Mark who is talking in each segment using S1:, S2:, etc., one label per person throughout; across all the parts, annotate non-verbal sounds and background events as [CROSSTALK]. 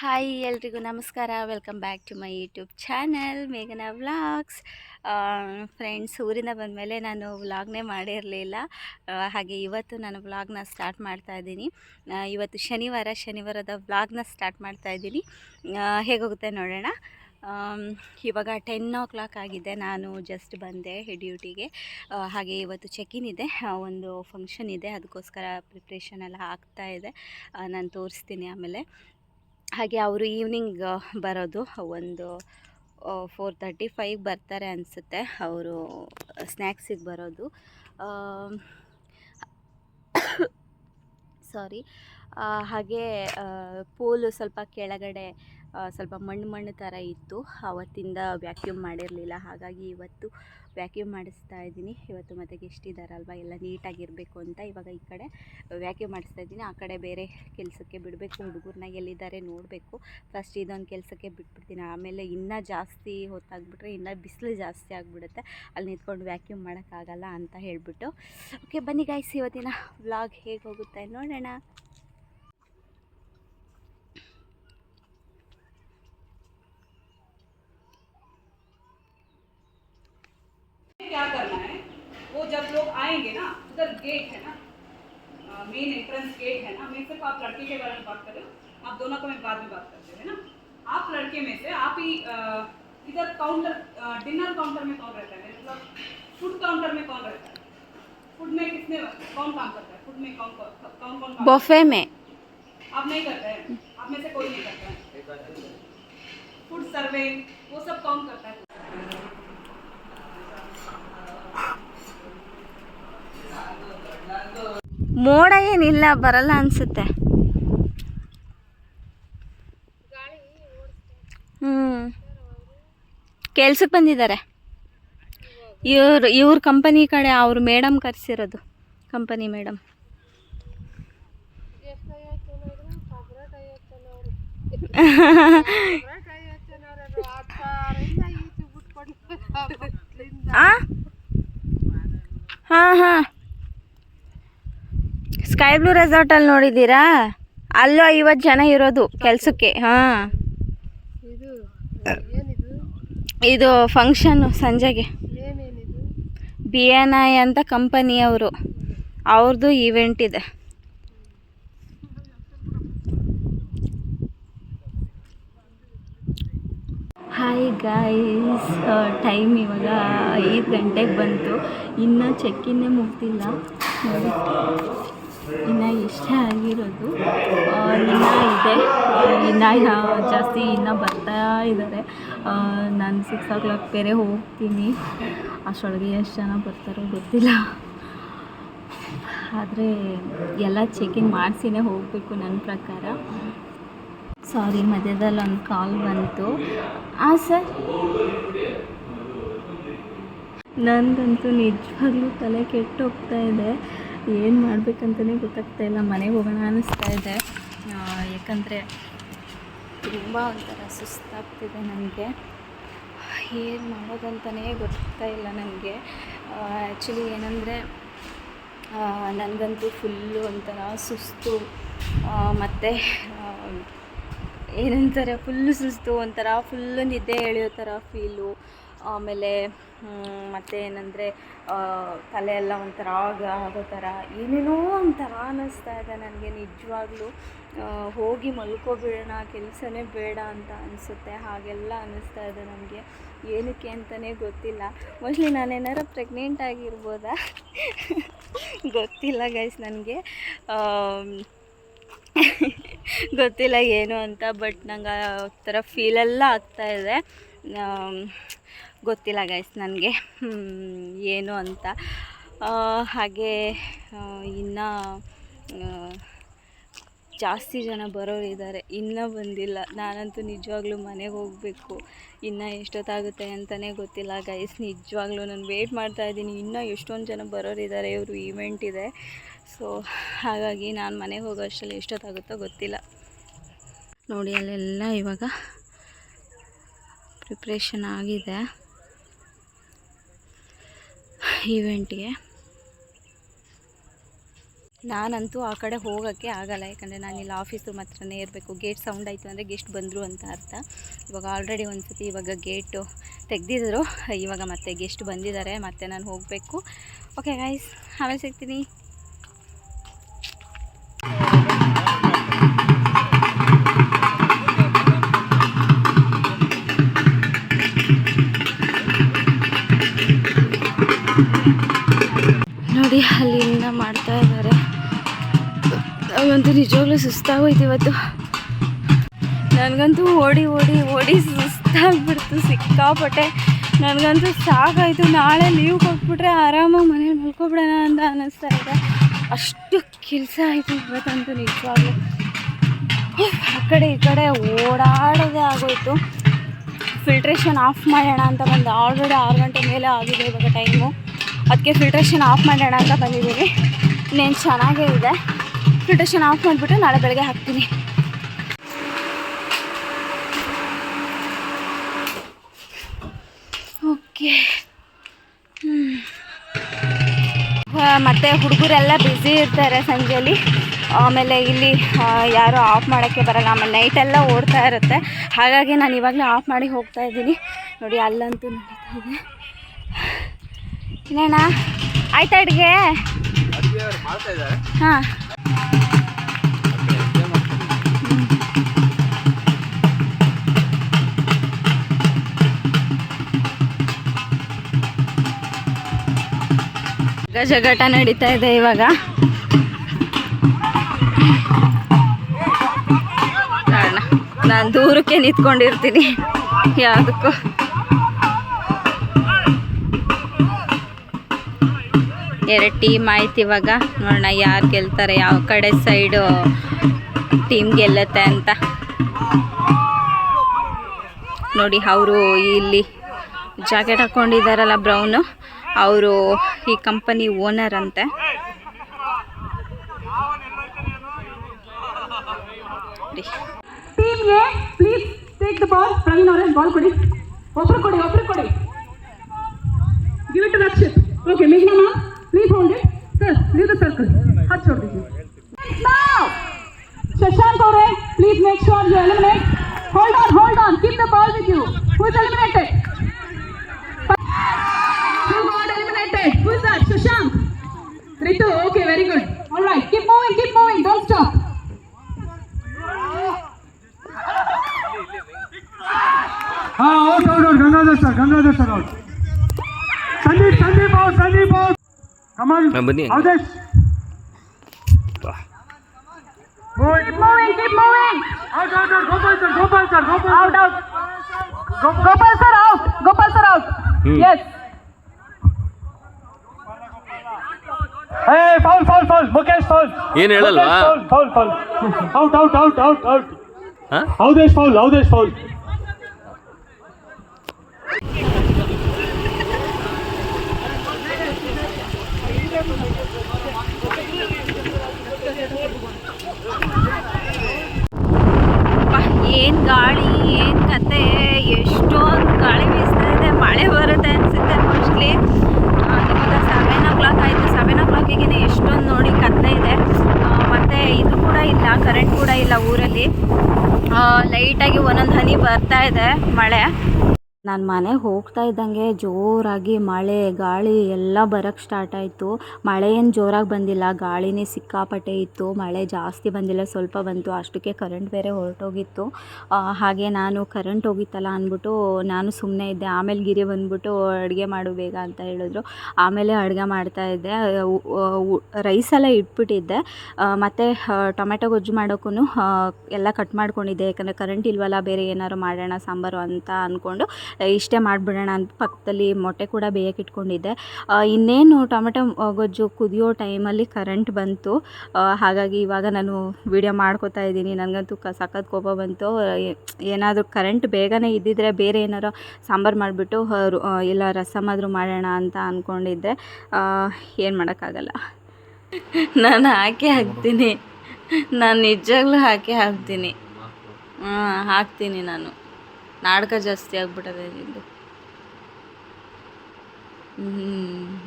S1: Hi ಎಲ್ರಿಗೂ ನಮಸ್ಕಾರ. Welcome back to my YouTube channel ಮೇಘನ vlogs. Friends ಊರಿಂದ ಬಂದಮೇಲೆ ನಾನು ವ್ಲಾಗ್ನೇ ಮಾಡಿರಲಿಲ್ಲ. ಹಾಗೆ ಇವತ್ತು ನಾನು ವ್ಲಾಗ್ನ ಸ್ಟಾರ್ಟ್ ಮಾಡ್ತಾ ಇದ್ದೀನಿ. ಇವತ್ತು ಶನಿವಾರ, ಶನಿವಾರದ ವ್ಲಾಗ್ನ ಸ್ಟಾರ್ಟ್ ಮಾಡ್ತಾ ಇದ್ದೀನಿ. ಹೇಗೋಗುತ್ತೆ ನೋಡೋಣ. ಇವಾಗ ಟೆನ್ ಓ ಕ್ಲಾಕ್ ಆಗಿದೆ. ನಾನು ಜಸ್ಟ್ ಬಂದೆ ಡ್ಯೂಟಿಗೆ ಹಾಗೆ ಇವತ್ತು ಚೆಕಿನ್ ಇದೆ. ಒಂದು ಫಂಕ್ಷನ್ ಇದೆ. ಅದಕ್ಕೋಸ್ಕರ ಪ್ರಿಪ್ರೇಷನ್ ಎಲ್ಲ ಆಗ್ತಾ ಇದೆ. ನಾನು ತೋರಿಸ್ತೀನಿ ಆಮೇಲೆ. ಹಾಗೆ ಅವರು ಈವ್ನಿಂಗ್ ಬರೋದು. ಒಂದು ಫೋರ್ ತರ್ಟಿ ಫೈವ್ ಬರ್ತಾರೆ ಅನಿಸುತ್ತೆ. ಅವರು ಸ್ನ್ಯಾಕ್ಸಿಗೆ ಬರೋದು. ಸಾರಿ [COUGHS] ಹಾಗೆ ಪೂಲು ಸ್ವಲ್ಪ ಕೆಳಗಡೆ ಸ್ವಲ್ಪ ಮಣ್ಣು ಮಣ್ಣು ಥರ ಇತ್ತು. ಅವತ್ತಿಂದ ವ್ಯಾಕ್ಯೂಮ್ ಮಾಡಿರಲಿಲ್ಲ. ಹಾಗಾಗಿ ಇವತ್ತು ವ್ಯಾಕ್ಯೂಮ್ ಮಾಡಿಸ್ತಾ ಇದ್ದೀನಿ. ಇವತ್ತು ಮತ್ತೆ ಗೆಸ್ಟ್ ಇದ್ದಾರಲ್ವ ಎಲ್ಲ ನೀಟಾಗಿರಬೇಕು ಅಂತ ಇವಾಗ ಈ ಕಡೆ ವ್ಯಾಕ್ಯೂಮ್ ಮಾಡಿಸ್ತಾ ಇದ್ದೀನಿ. ಆ ಕಡೆ ಬೇರೆ ಕೆಲಸಕ್ಕೆ ಬಿಡಬೇಕು. ಹುಡುಗರನ್ನ ಎಲ್ಲಿದ್ದಾರೆ ನೋಡಬೇಕು. ಫಸ್ಟ್ ಇದೊಂದು ಕೆಲಸಕ್ಕೆ ಬಿಟ್ಬಿಡ್ತೀನಿ. ಆಮೇಲೆ ಇನ್ನೂ ಜಾಸ್ತಿ ಹೊತ್ತಾಗ್ಬಿಟ್ರೆ ಇನ್ನೂ ಬಿಸಿಲು ಜಾಸ್ತಿ ಆಗಿಬಿಡುತ್ತೆ. ಅಲ್ಲಿ ನಿಂತ್ಕೊಂಡು ವ್ಯಾಕ್ಯೂಮ್ ಮಾಡೋಕ್ಕಾಗಲ್ಲ ಅಂತ ಹೇಳಿಬಿಟ್ಟು. ಓಕೆ ಬನ್ನಿ ಗಾಯ್ಸ್ ಇವತ್ತಿನ ವ್ಲಾಗ್ ಹೇಗೆ ಹೋಗುತ್ತೆ ನೋಡೋಣ.
S2: जब लोग आएँगे ना उधर गेट है ना मेन एंट्रेंस गेट है ना मैं सिर्फ़ आप लड़के के बारे में बात कर रहे हो आप दोनों को मैं बाद में बात करते हैं ना? आप लड़के में से आप ही इधर काउंटर डिनर काउंटर में कौन रहता है? मतलब फ़ूड काउंटर में कौन रहता है? फ़ूड में किसने कौन काम करता है? फ़ूड में कौन कौन कौन
S1: बफे में।
S2: आप नहीं करते हैं? आप में से कोई नहीं करता है? फ़ूड सर्वे वो सब कौन करता है?
S1: ಮೋಡ ಏನಿಲ್ಲ, ಬರಲ್ಲ ಅನಿಸುತ್ತೆ. ಹ್ಞೂ ಕೆಲ್ಸಕ್ಕೆ ಬಂದಿದ್ದಾರೆ. ಇವ್ರು, ಇವ್ರ ಕಂಪನಿ ಕಡೆ ಅವ್ರ ಮೇಡಮ್ ಕರೆಸಿರೋದು. ಕಂಪನಿ ಮೇಡಮ್ ಹಾಂ ಹಾಂ. ಸ್ಕೈ ಬ್ಲೂ ರೆಸಾರ್ಟಲ್ಲಿ ನೋಡಿದ್ದೀರಾ? ಅಲ್ಲೂ ಐವತ್ತು ಜನ ಇರೋದು ಕೆಲಸಕ್ಕೆ, ಹಾಂ.
S3: ಇದು
S1: ಫಂಕ್ಷನ್ನು ಸಂಜೆಗೆ. ಬಿ ಎನ್ ಐ ಅಂತ ಕಂಪನಿಯವರು ಅವ್ರದ್ದು ಈವೆಂಟ್ ಇದೆ. ಹಾಯ್ ಗಾಯ್ಸ್ ಟೈಮ್ ಇವಾಗ ಐದು ಗಂಟೆಗೆ ಬಂತು. ಇನ್ನೂ ಚೆಕ್ಕಿನ್ನೇ ಮುಗ್ದಿಲ್ಲ. ಇನ್ನು ಇಷ್ಟೇ ಆಗಿರೋದು. ಇನ್ನೂ ಇದೆ. ಇನ್ನೂ ಜಾಸ್ತಿ ಇನ್ನೂ ಬರ್ತಾ ಇದ್ದಾರೆ. ನಾನು ಸಿಕ್ಸ್ ಓ ಕ್ಲಾಕ್ ಬೇರೆ ಹೋಗ್ತೀನಿ. ಅಷ್ಟೊಳಗೆ ಎಷ್ಟು ಜನ ಬರ್ತಾರೋ ಗೊತ್ತಿಲ್ಲ. ಆದರೆ ಎಲ್ಲ ಚೆಕಿಂಗ್ ಮಾಡಿಸಿನೇ ಹೋಗಬೇಕು ನನ್ನ ಪ್ರಕಾರ. ಸಾರಿ ಮಧ್ಯದಲ್ಲಿ ಒಂದು ಕಾಲ್ ಬಂತು. ಹಾಂ ಸರ್ ನನಗಂತೂ ನಿಜವಾಗ್ಲೂ ತಲೆ ಕೆಟ್ಟು ಹೋಗ್ತಾ ಇದೆ. ಏನು ಮಾಡಬೇಕಂತಲೇ ಗೊತ್ತಾಗ್ತಾ ಇಲ್ಲ. ಮನೆಗೆ ಹೋಗೋಣ ಅನ್ನಿಸ್ತಾ ಇದೆ. ಯಾಕಂದರೆ ತುಂಬ ಒಂಥರ ಸುಸ್ತಾಗ್ತಿದೆ ನನಗೆ. ಏನು ಮಾಡೋದಂತಲೇ ಗೊತ್ತಾಗ್ತಾ ಇಲ್ಲ ನನಗೆ. ಆ್ಯಕ್ಚುಲಿ ಏನಂದರೆ ನನಗಂತೂ ಫುಲ್ಲು ಒಂಥರ ಸುಸ್ತು. ಮತ್ತು ಏನಂತಾರೆ ಫುಲ್ಲು ಸುಸ್ತು, ಒಂಥರ ಫುಲ್ಲು ನಿದ್ದೆ ಎಳೆಯೋ ಥರ ಫೀಲು ಆಮೇಲೆ ಮತ್ತು ಏನಂದರೆ ತಲೆ ಎಲ್ಲ ಒಂಥರ ಆಗ ಆಗೋ ಥರ ಏನೇನೋ ಒಂಥರ ಅನ್ನಿಸ್ತಾ ಇದೆ ನನಗೆ ನಿಜವಾಗ್ಲೂ. ಹೋಗಿ ಮಲ್ಕೋಬಿಡೋಣ ಕೆಲಸನೇ ಬೇಡ ಅಂತ ಅನಿಸುತ್ತೆ ಹಾಗೆಲ್ಲ ಅನ್ನಿಸ್ತಾ ಇದೆ ನನಗೆ. ಏನಕ್ಕೆ ಅಂತಲೇ ಗೊತ್ತಿಲ್ಲ. ಮೋಸ್ಟ್ಲಿ ನಾನೇನಾರು ಪ್ರೆಗ್ನೆಂಟ್ ಆಗಿರ್ಬೋದಾ? ಗೊತ್ತಿಲ್ಲ ಗೈಸ್ ನನಗೆ. ಗೊತ್ತಿಲ್ಲ ಏನು ಅಂತ ಬಟ್ ನಂಗೆ ಆ ಥರ ಫೀಲೆಲ್ಲ ಆಗ್ತಾ ಇದೆ. ಆಮ್, ಗೊತ್ತಿಲ್ಲ ಗೈಸ್ ನನಗೆ. ಏನು ಅಂತ. ಹಾಗೆ ಇನ್ನು ಜಾಸ್ತಿ ಜನ ಬರೋರಿದ್ದಾರೆ ಇನ್ನೂ ಬಂದಿಲ್ಲ. ನಾನಂತೂ ನಿಜವಾಗ್ಲೂ ಮನೆಗೆ ಹೋಗಬೇಕು. ಇನ್ನೂ ಎಷ್ಟೊತ್ತಾಗುತ್ತೆ ಅಂತಲೇ ಗೊತ್ತಿಲ್ಲ ಗೈಸ್ ನಿಜವಾಗ್ಲೂ ನಾನು ವೇಟ್ ಮಾಡ್ತಾ ಇದ್ದೀನಿ. ಇನ್ನೂ ಎಷ್ಟೊಂದು ಜನ ಬರೋರಿದ್ದಾರೆ ಇವರು ಈವೆಂಟ್ ಇದೆ. ಸೊ ಹಾಗಾಗಿ ನಾನು ಮನೆಗೆ ಹೋಗೋ ಅಷ್ಟರಲ್ಲಿ ಎಷ್ಟೊತ್ತಾಗುತ್ತೋ ಗೊತ್ತಿಲ್ಲ. ನೋಡಿ, ಅಲ್ಲೆಲ್ಲ ಇವಾಗ ಪ್ರಿಪ್ರೇಷನ್ ಆಗಿದೆ. ಈವೆಂಟ್ಗೆ ನಾನಂತೂ ಆ ಕಡೆ ಹೋಗೋಕ್ಕೆ ಆಗಲ್ಲ, ಯಾಕಂದರೆ ನಾನು ಇಲ್ಲಿ ಆಫೀಸು ಮಾತ್ರನೇ ಇರಬೇಕು. ಗೇಟ್ ಸೌಂಡ್ ಆಯಿತು ಅಂದರೆ ಗೆಸ್ಟ್ ಬಂದರು ಅಂತ ಅರ್ಥ. ಇವಾಗ ಆಲ್ರೆಡಿ ಒಂದು ಸತಿ ಇವಾಗ ಗೇಟು ತೆಗೆದಿದ್ರು, ಇವಾಗ ಮತ್ತೆ ಗೆಸ್ಟ್ ಬಂದಿದ್ದಾರೆ, ಮತ್ತೆ ನಾನು ಹೋಗಬೇಕು. ಓಕೆ ಗಾಯ್ಸ್ ಆಮೇಲೆ ಸಿಗ್ತೀನಿ. ನೋಡಿ ಅಲ್ಲಿಂದ ಮಾಡ್ತಾ ಇದ್ದಾರೆ. ಅವಂತೂ ನಿಜವಾಗ್ಲೂ ಸುಸ್ತಾಗೋಯ್ತು ಇವತ್ತು. ನನಗಂತೂ ಓಡಿ ಓಡಿ ಓಡಿ ಸುಸ್ತಾಗ್ಬಿಡ್ತು, ಸಿಕ್ಕಾಪಟ್ಟೆ. ನನಗಂತೂ ಸಾಕಾಯಿತು. ನಾಳೆ ಲೀವ್ ಕೊಟ್ಬಿಟ್ರೆ ಆರಾಮಾಗಿ ಮನೇಲಿ ಮಲ್ಕೊಬಿಡೋಣ ಅಂತ ಅನ್ನಿಸ್ತಾ ಇದೆ. ಅಷ್ಟು ಕೆಲಸ ಆಯಿತು ಇವತ್ತಂತೂ ನಿಜವಾಗ್ಲೂ. ಆ ಕಡೆ ಈ ಕಡೆ ಓಡಾಡೋದೇ ಆಗೋಯ್ತು. ಫಿಲ್ಟ್ರೇಷನ್ ಆಫ್ ಮಾಡೋಣ ಅಂತ ಬಂದು ಆಲ್ರೆಡಿ ಆರು ಗಂಟೆ ಮೇಲೆ ಆಗಿದೆ ಇವಾಗ ಟೈಮು ಅದಕ್ಕೆ ಫಿಲ್ಟ್ರೇಷನ್ ಆಫ್ ಮಾಡೋಣ ಅಂತ ಬಂದಿದ್ದೀನಿ ಇನ್ನೇನು ಚೆನ್ನಾಗೇ ಇದೆ. ಫಿಲ್ಟ್ರೇಷನ್ ಆಫ್ ಮಾಡಿಬಿಟ್ಟು ನಾಳೆ ಬೆಳಗ್ಗೆ ಹಾಕ್ತೀನಿ. ಓಕೆ ಮತ್ತು ಹುಡುಗರೆಲ್ಲ ಬ್ಯುಸಿ ಇರ್ತಾರೆ ಸಂಜೆಯಲ್ಲಿ ಆಮೇಲೆ ಇಲ್ಲಿ ಯಾರೂ ಆಫ್ ಮಾಡೋಕ್ಕೆ ಬರಲ್ಲ. ಆಮೇಲೆ ನೈಟೆಲ್ಲ ಓಡ್ತಾ ಇರುತ್ತೆ. ಹಾಗಾಗಿ ನಾನು ಇವಾಗಲೇ ಆಫ್ ಮಾಡಿ ಹೋಗ್ತಾ ಇದ್ದೀನಿ. ನೋಡಿ, ಅಲ್ಲಂತೂ ನಡೀತಾ ಇದೆ. ಇನ್ನೇಣ ಆಯ್ತಾ ಅಡುಗೆ? ಹಾಂ. ಜಗಟ ನಡೀತಾ ಇದೆ ಇವಾಗ. ನಾನು ದೂರಕ್ಕೆ ನಿಂತ್ಕೊಂಡಿರ್ತೀನಿ. ಯಾವುದಕ್ಕೂ. ಎರಡು ಟೀಮ್ ಆಯ್ತು ಇವಾಗ. ನೋಡೋಣ ಯಾರು ಗೆಲ್ತಾರೆ, ಯಾವ ಕಡೆ ಸೈಡು ಟೀಮ್ ಗೆಲ್ಲುತ್ತೆ ಅಂತ. ನೋಡಿ ಅವರು ಇಲ್ಲಿ ಜಾಕೆಟ್ ಹಾಕ್ಕೊಂಡಿದ್ದಾರಲ್ಲ ಬ್ರೌನು ಅವರು ಈ ಕಂಪನಿ ಓನರ್ ಅಂತೆ.
S2: ಟೇಕ್ ದ ಬಾಲ್ ಬಾಲ್ ಕೊಡಿ. ಒಬ್ರು ಕೊಡಿ ಒಬ್ರು ಕೊಡಿ. Give Rakshith okay ಮೇಘನಮ್ಮ please hold it sir leave the circle ಹತ್ತು ಹೊಡ್ತೀವಿ ಶಶಾಂಕ್ ಅವರೇ please make sure you eliminate hold Come on. beni. Audash. Wah. Good. Keep moving, keep moving. Out,
S4: out, out. Gopal sir, Gopal sir, Gopal sir.
S2: Out, out. Go, Gopal sir out. Gopal sir out.
S5: Hmm.
S2: Yes.
S4: Hey, foul, foul, foul. Mukesh foul.
S5: ಏನು ಹೇಳಲ್ವಾ
S4: foul [LAUGHS] Out, out, out, out, out How
S5: this
S4: ಹೌದೇಶ್ How this foul
S1: ಏನು ಗಾಳಿ, ಏನು ಕತೆ? ಎಷ್ಟೊಂದು ಗಾಳಿ ಬೀಸ್ತಾ ಇದೆ. ಮಳೆ ಬರುತ್ತೆ ಅನಿಸುತ್ತೆ ಮೋಸ್ಟ್ಲಿ ಇವಾಗ ಸೆವೆನ್ ಓ ಕ್ಲಾಕ್ ಆಯಿತು. ಸೆವೆನ್ ಓ ಕ್ಲಾಕಿಗೆ ಎಷ್ಟೊಂದು ನೋಡಿ ಕತ್ತೆ ಇದೆ. ಮತ್ತು ಇದು ಕೂಡ ಇಲ್ಲ ಕರೆಂಟ್ ಕೂಡ ಇಲ್ಲ ಊರಲ್ಲಿ. ಲೈಟಾಗಿ ಒಂದೊಂದು ಹನಿ ಬರ್ತಾ ಇದೆ ಮಳೆ. ನಾನು ಮನೆಗೆ ಹೋಗ್ತಾ ಇದ್ದಂಗೆ ಜೋರಾಗಿ ಮಳೆ, ಗಾಳಿ ಎಲ್ಲ ಬರೋಕ್ಕೆ ಸ್ಟಾರ್ಟ್ ಆಯಿತು. ಮಳೆ ಏನು ಜೋರಾಗಿ ಬಂದಿಲ್ಲ. ಗಾಳಿನೇ ಸಿಕ್ಕಾಪಟ್ಟೆ ಇತ್ತು. ಮಳೆ ಜಾಸ್ತಿ ಬಂದಿಲ್ಲ. ಸ್ವಲ್ಪ ಬಂತು. ಅಷ್ಟಕ್ಕೆ ಕರೆಂಟ್ ಬೇರೆ ಹೊರಟೋಗಿತ್ತು. ಹಾಗೆ ನಾನು ಕರೆಂಟ್ ಹೋಗಿತ್ತಲ್ಲ ಅಂದ್ಬಿಟ್ಟು ನಾನು ಸುಮ್ಮನೆ ಇದ್ದೆ. ಆಮೇಲೆ ಗಿರಿ ಬಂದ್ಬಿಟ್ಟು ಅಡುಗೆ ಮಾಡು ಬೇಗ ಅಂತ ಹೇಳಿದ್ರು. ಆಮೇಲೆ ಅಡುಗೆ ಮಾಡ್ತಾ ಇದ್ದೆ. ರೈಸೆಲ್ಲ ಇಟ್ಬಿಟ್ಟಿದ್ದೆ. ಮತ್ತು ಟೊಮೆಟೊ ಗೊಜ್ಜು ಮಾಡೋಕ್ಕೂ ಎಲ್ಲ ಕಟ್ ಮಾಡ್ಕೊಂಡಿದ್ದೆ. ಯಾಕಂದರೆ ಕರೆಂಟ್ ಇಲ್ವಲ್ಲ, ಬೇರೆ ಏನಾದ್ರು ಮಾಡೋಣ, ಸಾಂಬಾರು ಅಂತ ಅಂದ್ಕೊಂಡು ಇಷ್ಟೇ ಮಾಡಿಬಿಡೋಣ ಅಂತ ಪಕ್ಕದಲ್ಲಿ ಮೊಟ್ಟೆ ಕೂಡ ಬೇಯಕ್ಕೆ ಇಟ್ಕೊಂಡಿದ್ದೆ. ಇನ್ನೇನು ಟೊಮೆಟೊ ಗೊಜ್ಜು ಕುದಿಯೋ ಟೈಮಲ್ಲಿ ಕರೆಂಟ್ ಬಂತು. ಹಾಗಾಗಿ ಇವಾಗ ನಾನು ವಿಡಿಯೋ ಮಾಡ್ಕೋತಾ ಇದ್ದೀನಿ. ನನಗಂತೂ ಕ, ಸಖತ್ ಕೋಪ ಬಂತು. ಏನಾದರೂ ಕರೆಂಟ್ ಬೇಗನೆ ಇದ್ದಿದ್ರೆ ಬೇರೆ ಏನಾರು ಸಾಂಬಾರು ಮಾಡಿಬಿಟ್ಟು ಇಲ್ಲ ರಸಮ್ ಆದರೂ ಮಾಡೋಣ ಅಂತ ಅಂದ್ಕೊಂಡಿದ್ದೆ ಏನು ಮಾಡೋಕ್ಕಾಗಲ್ಲ. ನಾನು ಹಾಕಿ ಹಾಕ್ತೀನಿ. ನಾನು ನಿಜವಾಗ್ಲೂ ಹಾಕಿ ಹಾಕ್ತೀನಿ. ಹಾಕ್ತೀನಿ ನಾನು. ನಾಟಕ ಜಾಸ್ತಿ ಆಗ್ಬಿಟ್ಟದೆ ನಿಂದು.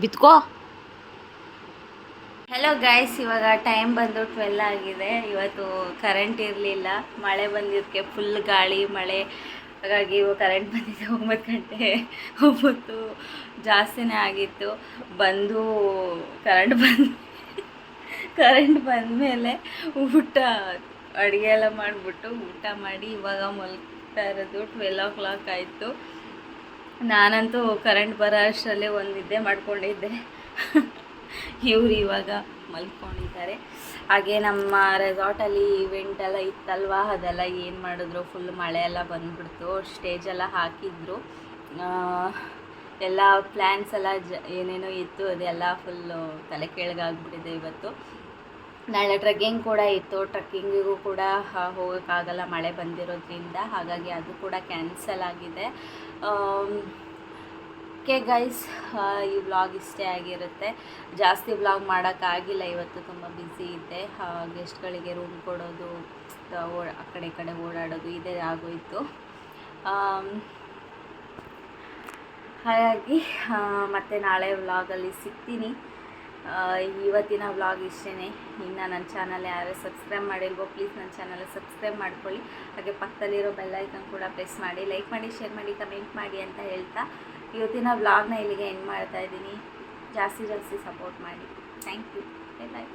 S1: ಬಿತ್ಕೋ. ಹಲೋ ಗಾಯ್ಸ್ ಇವಾಗ ಟೈಮ್ ಬಂದು ಟ್ವೆಲ್ ಆಗಿದೆ. ಇವತ್ತು ಕರೆಂಟ್ ಇರಲಿಲ್ಲ. ಮಳೆ ಬಂದಿದ್ದಕ್ಕೆ ಫುಲ್ ಗಾಳಿ, ಮಳೆ. ಹಾಗಾಗಿ ಕರೆಂಟ್ ಬಂದಿದೆ ಒಂಬತ್ತು ಗಂಟೆ. ಒಂಬತ್ತು ಜಾಸ್ತಿನೇ ಆಗಿತ್ತು. ಬಂದು ಕರೆಂಟ್ ಬಂದ ಕರೆಂಟ್ ಬಂದಮೇಲೆ ಊಟ ಅಡುಗೆ ಎಲ್ಲ ಮಾಡಿಬಿಟ್ಟು ಊಟ ಮಾಡಿ ಇವಾಗ ಮಲ್ಗ್ತಾ ಇರೋದು ಟ್ವೆಲ್ ಓ ಕ್ಲಾಕ್ ಆಯಿತು. ನಾನಂತೂ ಕರೆಂಟ್ ಬರೋ ಅಷ್ಟರಲ್ಲೇ ಒಂದು ನಿದ್ದೆ ಮಾಡ್ಕೊಂಡಿದ್ದೆ. ಇವರು ಇವಾಗ ಮಲ್ಕೊಂಡಿದ್ದಾರೆ. ಹಾಗೆ ನಮ್ಮ ರೆಸಾರ್ಟಲ್ಲಿ ಇವೆಂಟ್ ಎಲ್ಲ ಇತ್ತಲ್ವಾ? ಅದೆಲ್ಲ ಏನು ಮಾಡಿದ್ರು? ಫುಲ್ ಮಳೆ ಎಲ್ಲ ಬಂದ್ಬಿಡ್ತು. ಸ್ಟೇಜ್ ಎಲ್ಲ ಹಾಕಿದ್ರು. ಎಲ್ಲ ಪ್ಲ್ಯಾನ್ಸ್ ಎಲ್ಲ ಜ, ಏನೇನೋ ಇತ್ತು, ಅದೆಲ್ಲ ಫುಲ್ಲು ತಲೆ ಕೆಳಗಾಗ್ಬಿಟ್ಟಿದೆ ಇವತ್ತು. ನಾಳೆ ಟ್ರೆಕ್ಕಿಂಗ್ ಕೂಡ ಇತ್ತು. ಟ್ರೆಕ್ಕಿಂಗಿಗೂ ಕೂಡ ಹೋಗೋಕ್ಕಾಗಲ್ಲ. ಮಳೆ ಬಂದಿರೋದ್ರಿಂದ ಹಾಗಾಗಿ ಅದು ಕೂಡ ಕ್ಯಾನ್ಸಲ್ ಆಗಿದೆ. ಕೆ ಗೈಸ್ ಈ ವ್ಲಾಗ್ ಇಷ್ಟೇ ಆಗಿರುತ್ತೆ. ಜಾಸ್ತಿ ವ್ಲಾಗ್ ಮಾಡೋಕ್ಕಾಗಿಲ್ಲ. ಇವತ್ತು ತುಂಬ ಬ್ಯುಸಿ ಇದ್ದೆ ಗೆಸ್ಟ್ಗಳಿಗೆ ರೂಮ್ ಕೊಡೋದು ಆ, ಕಡೆ ಈ ಕಡೆ ಓಡಾಡೋದು ಇದೇ ಆಗೋಯಿತು. ಹಾಗಾಗಿ ಮತ್ತೆ ನಾಳೆ ವ್ಲಾಗಲ್ಲಿ ಸಿಗ್ತೀನಿ. ಇವತ್ತಿನ ವ್ಲಾಗ್ ಇಷ್ಟೇ ಇನ್ನು ನನ್ನ ಚಾನಲ್ ಯಾರು ಸಬ್ಸ್ಕ್ರೈಬ್ ಮಾಡಿಲ್ವೋ ಪ್ಲೀಸ್ ನನ್ನ ಚಾನಲ್ ಸಬ್ಸ್ಕ್ರೈಬ್ ಮಾಡ್ಕೊಳ್ಳಿ. ಹಾಗೆ ಪಕ್ಕದಲ್ಲಿರೋ ಬೆಲ್ಲೈಕನ್ ಕೂಡ ಪ್ರೆಸ್ ಮಾಡಿ ಲೈಕ್ ಮಾಡಿ ಶೇರ್ ಮಾಡಿ ಕಮೆಂಟ್ ಮಾಡಿ ಅಂತ ಹೇಳ್ತಾ ಇವತ್ತಿನ ವ್ಲಾಗ್ನ ಇಲ್ಲಿಗೆ ಎಂಡ್ ಮಾಡ್ತಾ ಇದ್ದೀನಿ. ಜಾಸ್ತಿ ಜಾಸ್ತಿ ಸಪೋರ್ಟ್ ಮಾಡಿ. Thank you bye